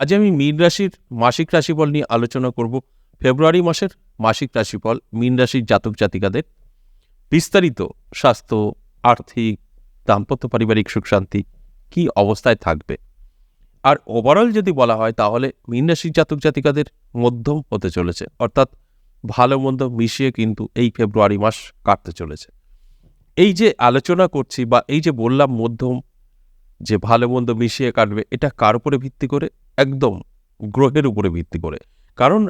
আজ আমি মীন রাশির মাসিক রাশিফল নিয়ে আলোচনা করব। ফেব্রুয়ারি মাসের মাসিক রাশিফল মীন রাশির জাতক জাতিকাদের। বিস্তারিত স্বাস্থ্য, আর্থিক, দাম্পত্য পারিবারিক সুখ শান্তি কী অবস্থায় থাকবে? আর ওভারঅল যদি বলা হয় তাহলে মীন রাশির জাতক জাতিকাদের মধ্যম হতে চলেছে। অর্থাৎ ভালো মন্দ মিশিয়ে কিন্তু এই ফেব্রুয়ারি মাস কাটতে চলেছে। এই যে আলোচনা করছি বা এই যে বললাম মধ্যম, যে ভালো মন্দ মিশিয়ে কাটবে, এটা কার উপরে ভিত্তি করে? একদম গ্রহের উপরে ভিত্তি করে। কারণ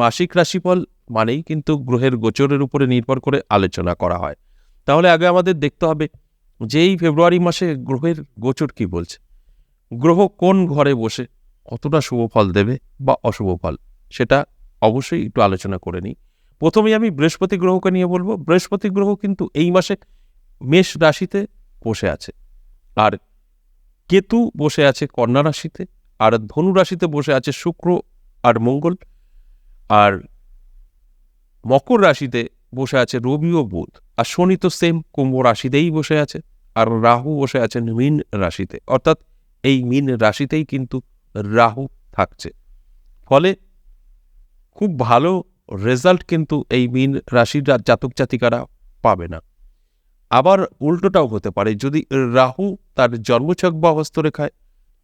মাসিক রাশিফল মানেই কিন্তু গ্রহের গোচরের উপরে নির্ভর করে আলোচনা করা হয়। তাহলে আগে আমাদের দেখতে হবে যে এই ফেব্রুয়ারি মাসে গ্রহের গোচর কি বলছে। গ্রহ কোন ঘরে বসে কতটা শুভ ফল দেবে বা অশুভ ফল, সেটা অবশ্যই একটু আলোচনা করে নিই। প্রথমেই আমি বৃহস্পতি গ্রহকে নিয়ে বলব। বৃহস্পতি গ্রহ কিন্তু এই মাসে মেষ রাশিতে বসে আছে। আর কেতু বসে আছে কন্যা রাশিতে। আর ধনু রাশিতে বসে আছে শুক্র আর মঙ্গল, আর মকর রাশিতে বসে আছে রবি ও বুধ, আর শনি তো সেম কুম্ভ রাশিতেই বসে আছে, আর রাহু বসে আছেন মীন রাশিতে। অর্থাৎ এই মীন রাশিতেই কিন্তু রাহু থাকছে। ফলে খুব ভালো রেজাল্ট কিন্তু এই মীন রাশির জাতক জাতিকারা পাবে না। আবার উল্টোটাও হতে পারে, যদি রাহু তার জন্মছক বা হস্তরেখায়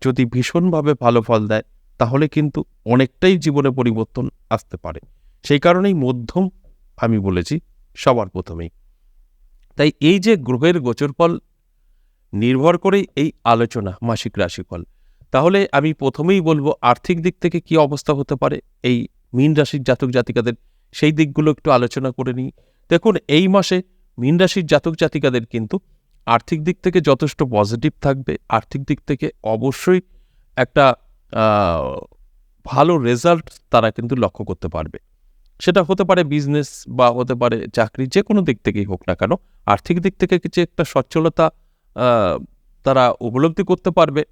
যদি ভীষণভাবে ভালো ফল দেয়, তাহলে কিন্তু অনেকটাই জীবনে পরিবর্তন আসতে পারে। সেই কারণেই মধ্যম আমি বলেছি সবার প্রথমেই। তাই এই যে গ্রহের গোচরফল নির্ভর করেই এই আলোচনা, মাসিক রাশিফল, তাহলে আমি প্রথমেই বলব আর্থিক দিক থেকে কি অবস্থা হতে পারে? এই মীন রাশির জাতক জাতিকাদের সেই দিকগুলো একটু আলোচনা করে নিই। দেখুন, এই মাসে মীন রাশির জাতক জাতিকাদের কিন্তু আর্থিক দিক থেকে যথেষ্ট পজিটিভ থাকবে। আর্থিক দিক থেকে অবশ্যই একটা ভালো রেজাল্ট তারা কিন্তু লক্ষ্য করতে পারবে। সেটা হতে পারে বিজনেস বা হতে পারে চাকরি, যে কোনো দিক থেকেই হোক না কেন, আর্থিক দিক থেকে যে একটা সচ্ছলতা তারা উপলব্ধি করতে পারবে,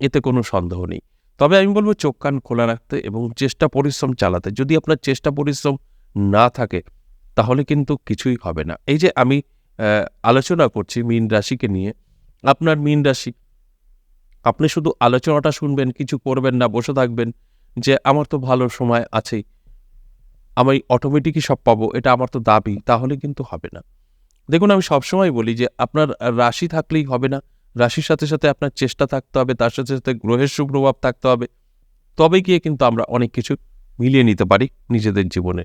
এতে কোনো সন্দেহ নেই। তবে আমি বলব চোখ কান খোলা রাখতে এবং চেষ্টা পরিশ্রম চালাতে। যদি আপনার চেষ্টা পরিশ্রম না থাকে, তাহলে কিন্তু কিছুই হবে না। এই যে আমি আলোচনা করছি মীন রাশিকে নিয়ে। আপনার মীন রাশি, আপনি শুধু আলোচনাটা শুনবেন, কিছু করবেন না, বসে থাকবেন যে, আমার তো ভালো সময় আছেই, আমি অটোমেটিকই সব পাবো, এটা আমার তো দাবি, তাহলে কিন্তু হবে না। দেখুন, আমি সবসময় বলি যে, আপনার রাশি থাকলেই হবে না, রাশির সাথে সাথে আপনার চেষ্টা থাকতে হবে, তার সাথে সাথে গ্রহের সুপ্রভাব থাকতে হবে তবে গিয়ে কিন্তু আমরা অনেক কিছু মিলিয়ে নিতে পারি নিজেদের জীবনে।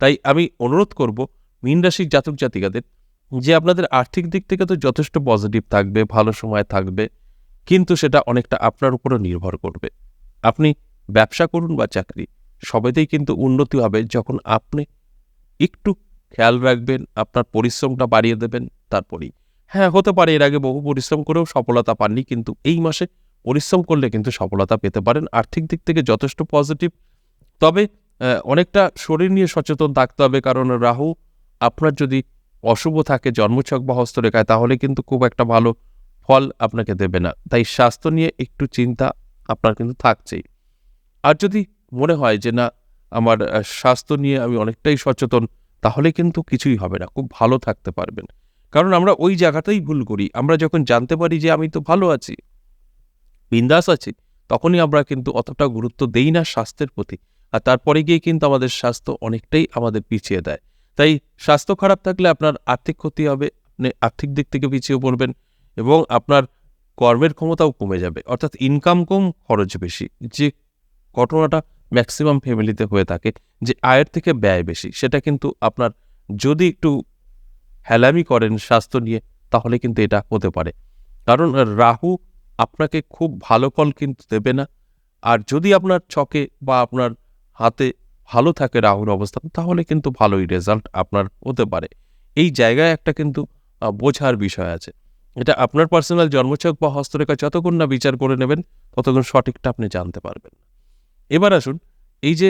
তাই আমি অনুরোধ করব, মীন রাশির জাতক জাতিকাদের যে আপনাদের আর্থিক দিক থেকে তো যথেষ্ট পজিটিভ থাকবে, ভালো সময় থাকবে, কিন্তু সেটা অনেকটা আপনার উপরও নির্ভর করবে। আপনি ব্যবসা করুন বা চাকরি, সবেতেই কিন্তু উন্নতি হবে যখন আপনি একটু খেয়াল রাখবেন, আপনার পরিশ্রমটা বাড়িয়ে দেবেন, তারপরেই। হ্যাঁ হতে পারে এর আগে বহু পরিশ্রম করেও সফলতা পাননি, কিন্তু এই মাসে পরিশ্রম করলে কিন্তু সফলতা পেতে পারেন, আর্থিক দিক থেকে যথেষ্ট পজিটিভ তবে অনেকটা শরীর নিয়ে সচেতন থাকতে হবে, কারণ রাহু আপনার যদি অশুভ থাকে জন্মছক বা হস্তরেখায়, তাহলে কিন্তু খুব একটা ভালো ফল আপনাকে দেবে না। তাই স্বাস্থ্য নিয়ে একটু চিন্তা আপনার কিন্তু থাকছেই। আর যদি মনে হয় যে, না, আমার স্বাস্থ্য নিয়ে আমি অনেকটাই সচেতন তাহলে কিন্তু কিছুই হবে না, খুব ভালো থাকতে পারবেন। কারণ আমরা ওই জায়গাটাই ভুল করি। আমরা যখন জানতে পারি যে, আমি তো ভালো আছি, বিন্দাস আছি তখনই আমরা কিন্তু অতটা গুরুত্ব দেই না স্বাস্থ্যের প্রতি। আর তারপরে গিয়ে কিন্তু আমাদের স্বাস্থ্য অনেকটাই আমাদের পিছিয়ে দেয়। তাই স্বাস্থ্য খারাপ থাকলে আপনার আর্থিক ক্ষতি হবে, আপনি আর্থিক দিক থেকে পিছিয়ে পড়বেন এবং আপনার কর্মের ক্ষমতাও কমে যাবে। অর্থাৎ ইনকাম কম, খরচ বেশি। যে ঘটনাটা ম্যাক্সিমাম ফ্যামিলিতে হয়ে থাকে, যে আয়ের থেকে ব্যয় বেশি, সেটা কিন্তু আপনার যদি একটু হেলামি করেন স্বাস্থ্য নিয়ে, তাহলে কিন্তু এটা হতে পারে। কারণ রাহু আপনাকে খুব ভালো ফল কিন্তু দেবে না। আর যদি আপনার ছকে বা আপনার হাতে ভালো থাকে রাহুর অবস্থান, তাহলে কিন্তু ভালোই রেজাল্ট আপনার হতে পারে। এই জায়গায় একটা কিন্তু বোঝার বিষয় আছে। এটা আপনার পার্সোনাল জন্মছক বা হস্তরেখা যতক্ষণ না বিচার করে নেবেন, ততক্ষণ সঠিকটা আপনি জানতে পারবেন। এবার আসুন, এই যে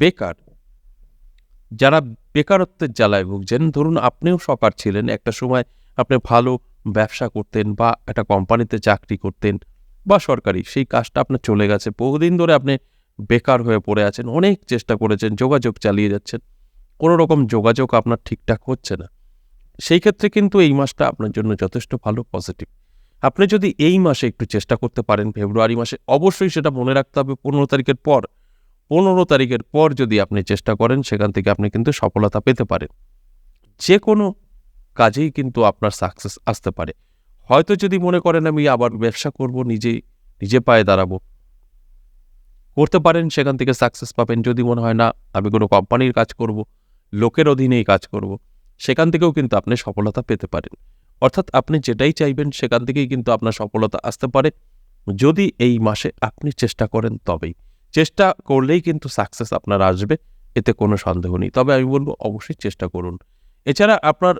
বেকার, যারা বেকারত্বের জ্বালায় ভুগছেন, ধরুন আপনিও সকার ছিলেন, একটা সময় আপনি ভালো ব্যবসা করতেন বা একটা কোম্পানিতে চাকরি করতেন বা সরকারি, সেই কাজটা আপনার চলে গেছে, বহুদিন ধরে আপনি বেকার হয়ে পড়ে আছেন, অনেক চেষ্টা করেছেন, যোগাযোগ চালিয়ে যাচ্ছেন। কোনো রকম যোগাযোগ আপনার ঠিকঠাক হচ্ছে না। সেই ক্ষেত্রে কিন্তু এই মাসটা আপনার জন্য যথেষ্ট ভালো পজিটিভ আপনি যদি এই মাসে একটু চেষ্টা করতে পারেন, ফেব্রুয়ারি মাসে, অবশ্যই সেটা মনে রাখতে হবে, পনেরো তারিখের পর, পনেরো তারিখের পর যদি আপনি চেষ্টা করেন, সেখান থেকে আপনি কিন্তু সফলতা পেতে পারেন। যে কোনো কাজেই কিন্তু আপনার সাকসেস আসতে পারে। হয়তো যদি মনে করেন, আমি আবার ব্যবসা করব, নিজেই, নিজে পায়ে দাঁড়াবো করতে পারেন, সেখান থেকে সাকসেস পাবেন। যদি মনে হয়, না, আমি কোনো কোম্পানির কাজ করব, লোকের অধীনেই কাজ করব, সেখান থেকেও কিন্তু আপনি সফলতা পেতে পারেন। অর্থাৎ আপনি যেটাই চাইবেন, সেখান থেকেই কিন্তু আপনার সফলতা আসতে পারে। যদি এই মাসে আপনি চেষ্টা করেন, তবেই। চেষ্টা করলেই কিন্তু সাকসেস আপনার আসবে, এতে কোনো সন্দেহ নেই। তবে আমি বলব, অবশ্যই চেষ্টা করুন। এছাড়া আপনার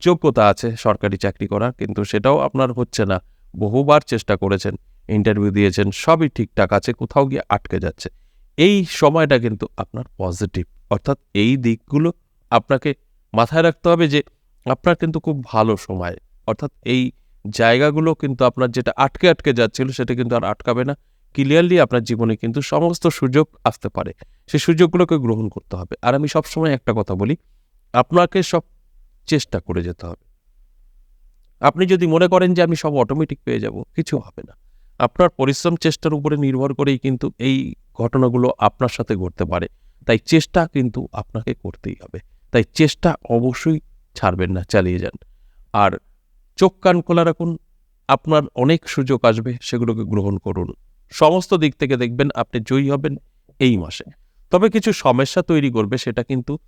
যোগ্যতা আছে সরকারি চাকরি করার, কিন্তু সেটাও আপনার হচ্ছে না। বহুবার চেষ্টা করেছেন। ইন্টারভিউ দিয়েছেন, সবই ঠিকঠাক আছে, কোথাও গিয়ে আটকে যাচ্ছে। এই সময়টা কিন্তু আপনার পজিটিভ অর্থাৎ এই দিকগুলো আপনাকে মাথায় রাখতে হবে যে আপনার কিন্তু খুব ভালো সময়। অর্থাৎ এই জায়গাগুলো কিন্তু আপনার যেটা আটকে আটকে যাচ্ছিল, সেটা কিন্তু আর আটকাবে না। ক্লিয়ারলি আপনার জীবনে কিন্তু সমস্ত সুযোগ আসতে পারে। সেই সুযোগগুলোকে গ্রহণ করতে হবে। আর আমি সবসময় একটা কথা বলি, আপনাকে সব চেষ্টা করে যেতে হবে। আপনি যদি মনে করেন যে আমি সব অটোমেটিক পেয়ে যাব, কিছু হবে না। আপনার পরিশ্রম চেষ্টার উপরে নির্ভর করেই কিন্তু এই ঘটনাগুলো আপনার সাথে ঘটতে পারে। তাই চেষ্টা কিন্তু আপনাকে করতেই হবে। তাই চেষ্টা অবশ্যই ছাড়বেন না, চালিয়ে যান। আর চোখ কান খোলা রাখুন, আপনার অনেক সুযোগ আসবে সেগুলোকে গ্রহণ করুন। সমস্ত দিক থেকে দেখবেন আপনি জয়ী হবেন এই মাসে। তবে কিছু সমস্যা তৈরি করবে সেটা কিন্তু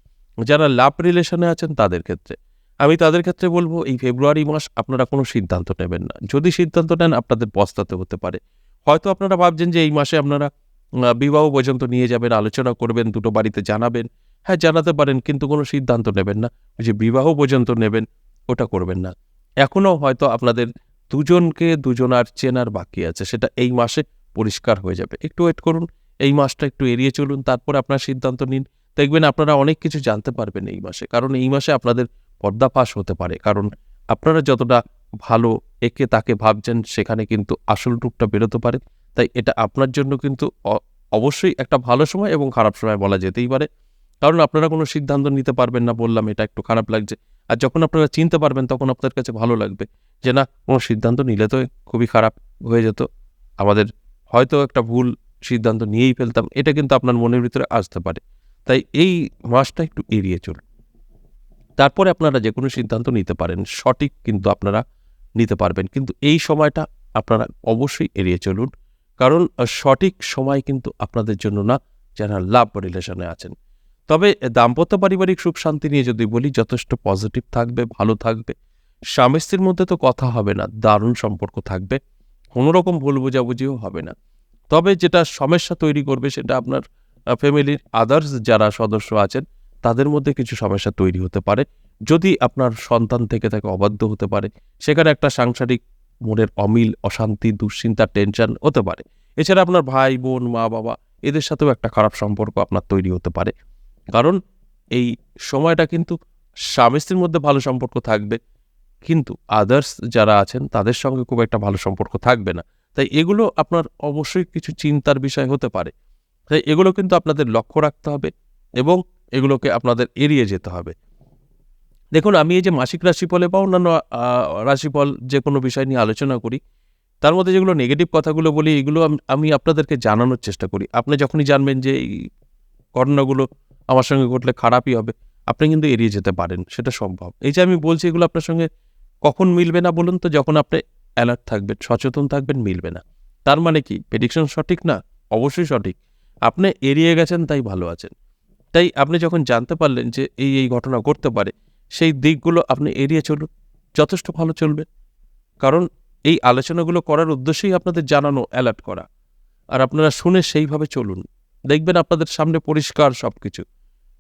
যারা লাভ রিলেশনে আছেন তাদের ক্ষেত্রে। আমি তাদের ক্ষেত্রে বলব, এই ফেব্রুয়ারি মাস আপনারা কোনো সিদ্ধান্ত নেবেন না। যদি সিদ্ধান্ত নেন, আপনাদের পস্তাতে হতে পারে। হয়তো আপনারা ভাবছেন যে এই মাসে আপনারা বিবাহ পর্যন্ত নিয়ে যাবেন, আলোচনা করবেন, দুটো বাড়িতে জানাবেন। হ্যাঁ জানাতে পারেন, কিন্তু কোনো সিদ্ধান্ত নেবেন না। যে বিবাহ পর্যন্ত নেবেন, ওটা করবেন না। এখনও হয়তো আপনাদের দুজনকে দুজন আর চেনার বাকি আছে। সেটা এই মাসে পরিষ্কার হয়ে যাবে। একটু ওয়েট করুন, এই মাসটা একটু এড়িয়ে চলুন, তারপর আপনার সিদ্ধান্ত নিন। দেখবেন আপনারা অনেক কিছু জানতে পারবেন এই মাসে। কারণ এই মাসে আপনাদের পর্দাফাশ হতে পারে। কারণ আপনারা যতটা ভালো একে তাকে ভাবছেন, সেখানে কিন্তু আসল রূপটা বেরোতে পারে। তাই এটা আপনার জন্য কিন্তু অবশ্যই একটা ভালো সময় এবং খারাপ সময় বলা যেতেই পারে। কারণ আপনারা কোনো সিদ্ধান্ত নিতে পারবেন না, বললাম, এটা একটু খারাপ লাগছে। আর যখন আপনারা চিনতে পারবেন, তখন আপনার কাছে ভালো লাগবে যে, না, কোনো সিদ্ধান্ত নিলে তো খুবই খারাপ হয়ে যেত। আমাদের হয়তো একটা ভুল সিদ্ধান্ত নিয়েই ফেলতাম। এটা কিন্তু আপনার মনের ভিতরে আসতে পারে। তাই এই মাসটা একটু এড়িয়ে চলুন। তারপরে আপনারা যে কোনো সিদ্ধান্ত নিতে পারেন, সঠিক কিন্তু আপনারা নিতে পারবেন। কিন্তু এই সময়টা আপনারা অবশ্যই এড়িয়ে চলুন। কারণ সঠিক সময় কিন্তু আপনাদের জন্য না, যারা লাভ রিলেশনে আছেন। তবে দাম্পত্য পারিবারিক সুখ শান্তি নিয়ে যদি বলি, যথেষ্ট পজিটিভ থাকবে, ভালো থাকবে। স্বামী স্ত্রীর মধ্যে তো কথা হবে না, দারুণ সম্পর্ক থাকবে কোনোরকম ভুল বোঝাবুঝিও হবে না। তবে যেটা সমস্যা তৈরি করবে, সেটা আপনার ফ্যামিলির আদার্স যারা সদস্য আছেন তাদের মধ্যে কিছু সমস্যা তৈরি হতে পারে। যদি আপনার সন্তান থেকে তাকে অবাধ্য হতে পারে, সেখানে একটা সাংসারিক মনের অমিল, অশান্তি, দুশ্চিন্তা টেনশন হতে পারে। এছাড়া আপনার ভাই, বোন, মা, বাবা, এদের সাথেও একটা খারাপ সম্পর্ক আপনার তৈরি হতে পারে। কারণ এই সময়টা কিন্তু স্বামী স্ত্রীর মধ্যে ভালো সম্পর্ক থাকবে, কিন্তু আদার্স যারা আছেন তাদের সঙ্গে খুব একটা ভালো সম্পর্ক থাকবে না। তাই এগুলো আপনার অবশ্যই কিছু চিন্তার বিষয় হতে পারে। তাই এগুলো কিন্তু আপনাদের লক্ষ্য রাখতে হবে এবং এগুলোকে আপনাদের এড়িয়ে যেতে হবে। দেখুন, আমি এই যে মাসিক রাশিফলে বা অন্যান্য রাশিফল যে কোনো বিষয় নিয়ে আলোচনা করি, তার মধ্যে যেগুলো নেগেটিভ কথাগুলো বলি, এগুলো আমি আপনাদেরকে জানানোর চেষ্টা করি। আপনি যখনই জানবেন যে এই ঘটনাগুলো আমার সঙ্গে ঘটলে খারাপই হবে, আপনি কিন্তু এড়িয়ে যেতে পারেন, সেটা সম্ভব। এই যে আমি বলছি, এগুলো আপনার সঙ্গে কখন মিলবে না বলুন তো, যখন আপনি অ্যালার্ট থাকবেন, সচেতন থাকবেন, মিলবে না। তার মানে কি? প্রেডিকশন সঠিক না? অবশ্যই সঠিক। আপনি এড়িয়ে গেছেন, তাই ভালো আছেন। তাই আপনি যখন জানতে পারলেন যে এই এই ঘটনা ঘটতে পারে, সেই দিকগুলো আপনি এড়িয়ে চলুন, যথেষ্ট ভালো চলবে। কারণ এই আলোচনাগুলো করার উদ্দেশ্যেই আপনাদের জানানো অ্যালার্ট করা। আর আপনারা শুনে সেইভাবে চলুন। দেখবেন আপনাদের সামনে পরিষ্কার সব কিছু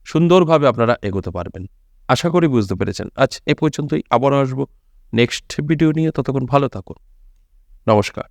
সুন্দরভাবে আপনারা এগোতে পারবেন। আশা করি বুঝতে পেরেছেন। আজ এ পর্যন্তই। আবারও আসব নেক্সট ভিডিও নিয়ে। ততক্ষণ ভালো থাকুন। নমস্কার।